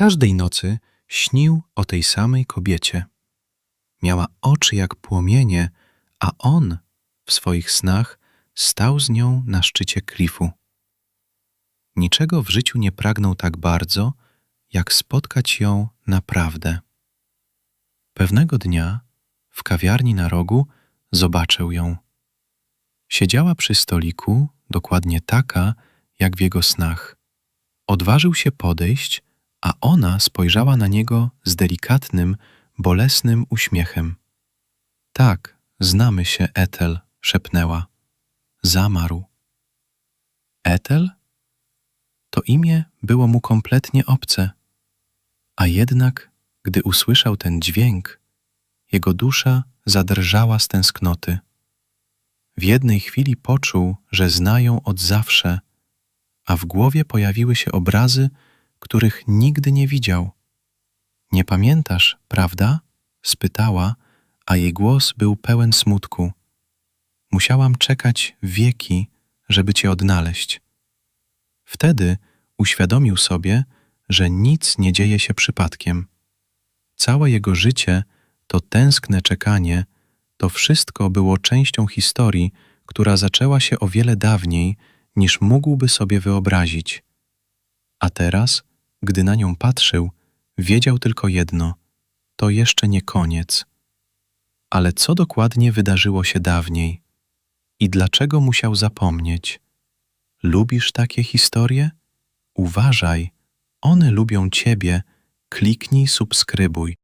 Każdej nocy śnił o tej samej kobiecie. Miała oczy jak płomienie, a on w swoich snach stał z nią na szczycie klifu. Niczego w życiu nie pragnął tak bardzo, jak spotkać ją naprawdę. Pewnego dnia w kawiarni na rogu zobaczył ją. Siedziała przy stoliku, dokładnie taka, jak w jego snach. Odważył się podejść, a ona spojrzała na niego z delikatnym, bolesnym uśmiechem. Tak, znamy się, Etel, szepnęła. Zamarł. Etel? To imię było mu kompletnie obce, a jednak, gdy usłyszał ten dźwięk, jego dusza zadrżała z tęsknoty. W jednej chwili poczuł, że znają od zawsze, a w głowie pojawiły się obrazy, których nigdy nie widział. Nie pamiętasz, prawda? spytała, a jej głos był pełen smutku. Musiałam czekać wieki, żeby cię odnaleźć. Wtedy uświadomił sobie, że nic nie dzieje się przypadkiem. Całe jego życie to tęskne czekanie, to wszystko było częścią historii, która zaczęła się o wiele dawniej, niż mógłby sobie wyobrazić. A teraz, gdy na nią patrzył, wiedział tylko jedno: to jeszcze nie koniec. Ale co dokładnie wydarzyło się dawniej? I dlaczego musiał zapomnieć? Lubisz takie historie? Uważaj, one lubią ciebie. Kliknij subskrybuj.